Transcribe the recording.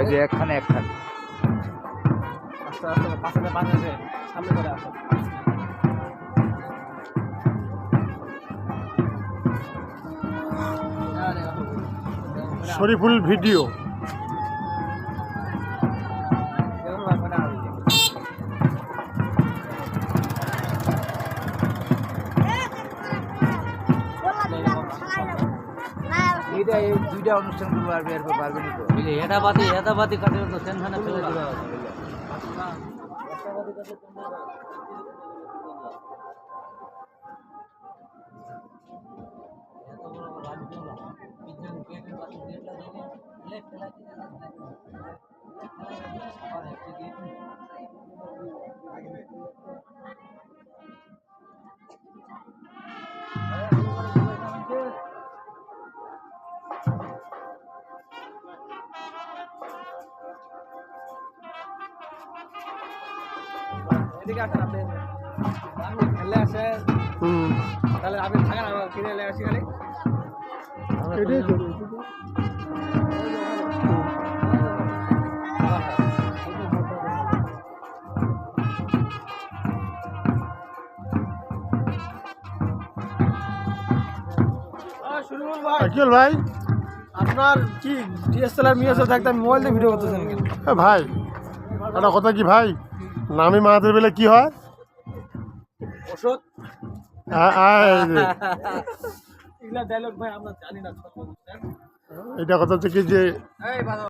এই যে একখানে একখানে। শরীফুল ভিডিও। এইটা এই দুইটা অনুষ্ঠান করব আর এরপর পারবে না তো এটা বাতি এটা বাতি কাটে তো সেনখানে ফেলে দিবা এদিকে আসেন আপনি। আপনি খেলে আসে তাহলে আপনি থাকেন আমরা ফিরে এলে আসি খালি। এটাই তো। সুরমুল ভাই। আকিল ভাই। আপনার কি ডিএসএলআর মিয়াসে থাকতে মোবাইল দিয়ে ভিডিও করতেছেন কেন? ভাই একটা কথা কি ভাই? নামি মাহাদের বেলে কি হয়? ওষুধ? এটা কথা হচ্ছে কি যে